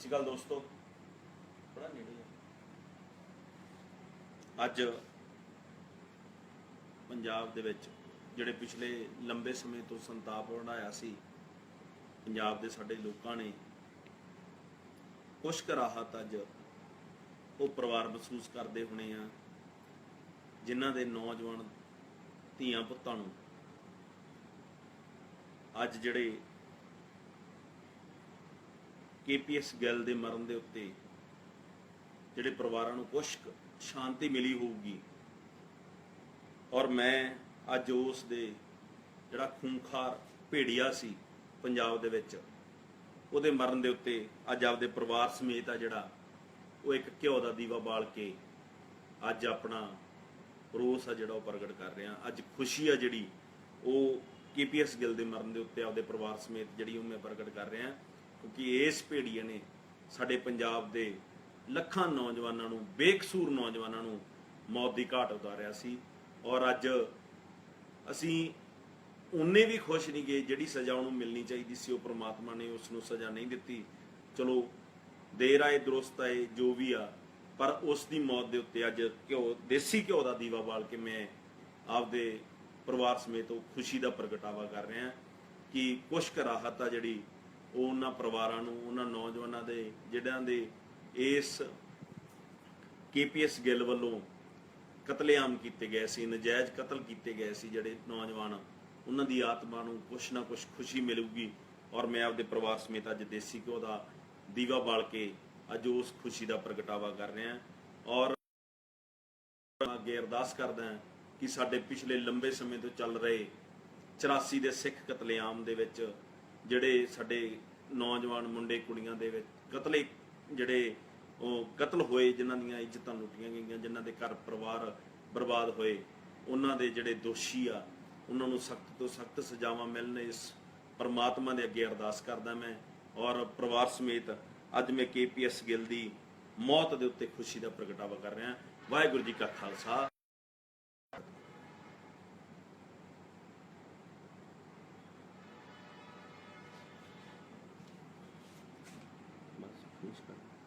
ਸਤਿ ਸ਼੍ਰੀ ਅਕਾਲ ਦੋਸਤੋ। ਬੜਾ ਨੇੜੇ ਅੱਜ ਪੰਜਾਬ ਦੇ ਵਿੱਚ ਜਿਹੜੇ ਪਿਛਲੇ ਲੰਬੇ ਸਮੇਂ ਤੋਂ ਸੰਤਾਪ ਵੜਾਇਆ ਸੀ, ਪੰਜਾਬ ਦੇ ਸਾਡੇ ਲੋਕਾਂ ਨੇ ਕੁਛ ਰਾਹਤ ਅੱਜ ਉਹ ਪਰਿਵਾਰ ਮਹਿਸੂਸ ਕਰਦੇ ਹੋਣੇ ਆ, ਜਿਨ੍ਹਾਂ ਦੇ ਨੌਜਵਾਨ ਧੀਆਂ ਪੁੱਤਾਂ ਨੂੰ ਅੱਜ ਜਿਹੜੇ ਕੇਪੀਐਸ ਗਿੱਲ ਦੇ ਮਰਨ ਦੇ ਉੱਤੇ ਜਿਹੜੇ ਪਰਿਵਾਰਾਂ ਨੂੰ ਕੁਛ ਸ਼ਾਂਤੀ ਮਿਲੀ ਹੋਊਗੀ ਔਰ ਮੈਂ ਅੱਜ ਉਸ ਦੇ ਜਿਹੜਾ ਖੂੰਖਾਰ ਭੇੜੀਆ ਸੀ ਪੰਜਾਬ ਦੇ ਵਿੱਚ, ਉਹਦੇ ਮਰਨ ਦੇ ਉੱਤੇ ਅੱਜ ਆਪਦੇ ਪਰਿਵਾਰ ਸਮੇਤ ਆ ਜਿਹੜਾ, ਉਹ ਇੱਕ ਘਿਓ ਦਾ ਦੀਵਾ ਬਾਲ ਕੇ ਅੱਜ ਆਪਣਾ ਰੋਸ ਆ ਜਿਹੜਾ ਉਹ ਪ੍ਰਗਟ ਕਰ ਰਿਹਾ। ਅੱਜ ਖੁਸ਼ੀ ਆ ਜਿਹੜੀ ਉਹ ਕੇਪੀਐਸ ਗਿੱਲ ਦੇ ਮਰਨ ਦੇ ਉੱਤੇ ਆਪਦੇ ਪਰਿਵਾਰ ਸਮੇਤ ਜਿਹੜੀ ਉਹ ਮੈਂ ਪ੍ਰਗਟ ਕਰ ਰਿਹਾ। ਕਿਉਂਕਿ ਇਸ ਭੇੜੀਏ ਨੇ ਸਾਡੇ ਪੰਜਾਬ ਦੇ ਲੱਖਾਂ ਨੌਜਵਾਨਾਂ ਨੂੰ, ਬੇਕਸੂਰ ਨੌਜਵਾਨਾਂ ਨੂੰ ਮੌਤ ਦੀ ਘਾਟ ਉਤਾਰਿਆ ਸੀ ਔਰ ਅੱਜ ਅਸੀਂ ਉਨੇ ਵੀ ਖੁਸ਼ ਨਹੀਂ ਗਏ ਜਿਹੜੀ ਸਜ਼ਾ ਉਹਨੂੰ ਮਿਲਣੀ ਚਾਹੀਦੀ ਸੀ, ਉਹ ਪ੍ਰਮਾਤਮਾ ਨੇ ਉਸ ਨੂੰ ਸਜ਼ਾ ਨਹੀਂ ਦਿੱਤੀ। ਚਲੋ, ਦੇਰ ਆਏ, ਦਰੁਸਤ ਆਏ, ਜੋ ਵੀ ਆ, ਪਰ ਉਸ ਦੀ ਮੌਤ ਦੇ ਉੱਤੇ ਅੱਜ ਘਿਓ, ਦੇਸੀ ਘਿਓ ਦਾ ਦੀਵਾ ਬਾਲ ਕੇ ਮੈਂ ਆਪਦੇ ਪਰਿਵਾਰ ਸਮੇਤ ਉਹ ਖੁਸ਼ੀ ਦਾ ਪ੍ਰਗਟਾਵਾ ਕਰ ਰਿਹਾ ਕਿ ਕੁਛ ਕੁ ਰਾਹਤ ਆ ਜਿਹੜੀ ਉਹ ਉਹਨਾਂ ਪਰਿਵਾਰਾਂ ਨੂੰ, ਉਹਨਾਂ ਨੌਜਵਾਨਾਂ ਦੇ ਜਿਹੜਿਆਂ ਦੇ ਇਸ ਕੇਪੀਐਸ ਗਿੱਲ ਵੱਲੋਂ ਕਤਲੇਆਮ ਕੀਤੇ ਗਏ ਸੀ, ਨਜਾਇਜ਼ ਕਤਲ ਕੀਤੇ ਗਏ ਸੀ ਜਿਹੜੇ ਨੌਜਵਾਨ, ਉਹਨਾਂ ਦੀ ਆਤਮਾ ਨੂੰ ਕੁਛ ਨਾ ਕੁਛ ਖੁਸ਼ੀ ਮਿਲੂਗੀ ਔਰ ਮੈਂ ਆਪਦੇ ਪਰਿਵਾਰ ਸਮੇਤ ਅੱਜ ਦੇਸੀ ਘਿਓ ਦਾ ਦੀਵਾ ਬਾਲ ਕੇ ਅੱਜ ਉਸ ਖੁਸ਼ੀ ਦਾ ਪ੍ਰਗਟਾਵਾ ਕਰ ਰਿਹਾ ਔਰ ਅੱਗੇ ਅਰਦਾਸ ਕਰਦਾ ਹਾਂ ਕਿ ਸਾਡੇ ਪਿਛਲੇ ਲੰਬੇ ਸਮੇਂ ਤੋਂ ਚੱਲ ਰਹੇ 84 ਦੇ ਸਿੱਖ ਕਤਲੇਆਮ ਦੇ ਵਿੱਚ ਜਿਹੜੇ ਸਾਡੇ ਨੌਜਵਾਨ ਮੁੰਡੇ ਕੁੜੀਆਂ ਦੇ ਵਿੱਚ ਕਤਲੇ ਜਿਹੜੇ ਉਹ ਕਤਲ ਹੋਏ, ਜਿਨ੍ਹਾਂ ਦੀਆਂ ਇੱਜ਼ਤਾਂ ਲੁੱਟੀਆਂ ਗਈਆਂ, ਜਿਨ੍ਹਾਂ ਦੇ ਘਰ ਪਰਿਵਾਰ ਬਰਬਾਦ ਹੋਏ, ਉਹਨਾਂ ਦੇ ਜਿਹੜੇ ਦੋਸ਼ੀ ਆ, ਉਹਨਾਂ ਨੂੰ ਸਖਤ ਤੋਂ ਸਖਤ ਸਜ਼ਾਵਾਂ ਮਿਲਣ, ਇਸ ਪਰਮਾਤਮਾ ਦੇ ਅੱਗੇ ਅਰਦਾਸ ਕਰਦਾ ਮੈਂ ਔਰ ਪਰਿਵਾਰ ਸਮੇਤ ਅੱਜ ਮੈਂ ਕੇਪੀਐਸ ਗਿੱਲ ਦੀ ਮੌਤ ਦੇ ਉੱਤੇ ਖੁਸ਼ੀ ਦਾ ਪ੍ਰਗਟਾਵਾ ਕਰ ਰਿਹਾ। ਵਾਹਿਗੁਰੂ ਜੀ ਕਾ ਖਾਲਸਾ ਬਸ ਖੁਸ਼ ਕਰ